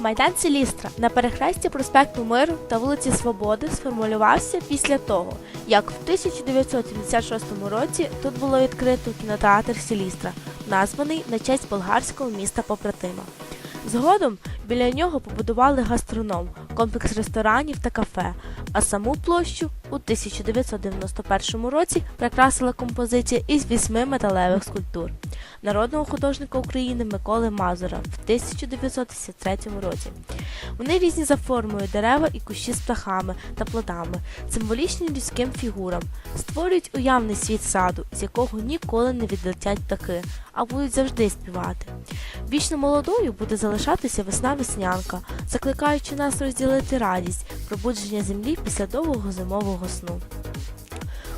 Майдан Селістра на перехресті проспекту Миру та вулиці Свободи сформулювався після того, як в 1976 році тут було відкрито кінотеатр Селістра, названий на честь болгарського міста побратима. Згодом біля нього побудували гастроном, комплекс ресторанів та кафе, а саму площу у 1991 році прикрасила композиція із вісьми металевих скульптур народного художника України Миколи Мазура в 1953 році. Вони різні за формою дерева і кущі з птахами та плодами, символічні людським фігурам, створюють уявний світ саду, з якого ніколи не відлетять птахи, а будуть завжди співати. Вічно молодою буде залишатися весна веснянка, закликаючи нас розділити радість, пробудження землі після довгого зимового сну.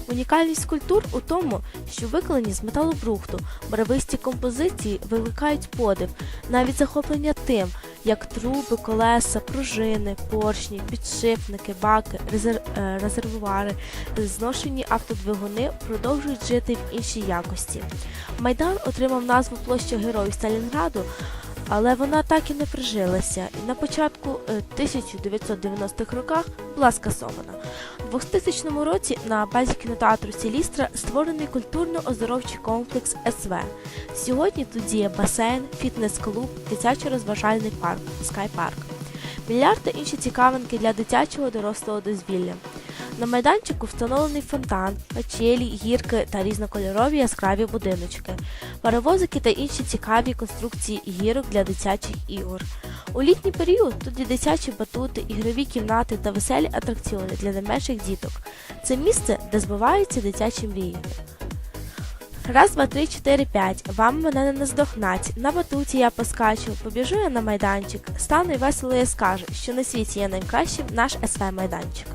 Унікальність скульптур у тому, що виконані з металобрухту, барвисті композиції викликають подив, навіть захоплення тим, як труби, колеса, пружини, поршні, підшипники, баки, е, резервуари, зношені автодвигуни продовжують жити в іншій якості. Майдан отримав назву площа Героїв Сталінграду, але вона так і не прижилася, і на початку е, 1990-х роках була скасована. У 2000 році на базі кінотеатру Селістра створений культурно-оздоровчий комплекс СВ. Сьогодні тут діє басейн, фітнес-клуб, дитячо-розважальний парк, скайпарк, більярд та інші цікавинки для дитячого дорослого дозвілля. На майданчику встановлений фонтан, качелі, гірки та різнокольорові яскраві будиночки, паровозики та інші цікаві конструкції гірок для дитячих ігор. У літній період тут є дитячі батути, ігрові кімнати та веселі атракціони для найменших діток. Це місце, де збиваються дитячі мрії. Раз, два, три, чотири, п'ять. Вам мене не наздохнать. На батуті я поскачу, побіжу я на майданчик. Стану і весело я скажу, що на світі є найкращим наш СВ майданчик.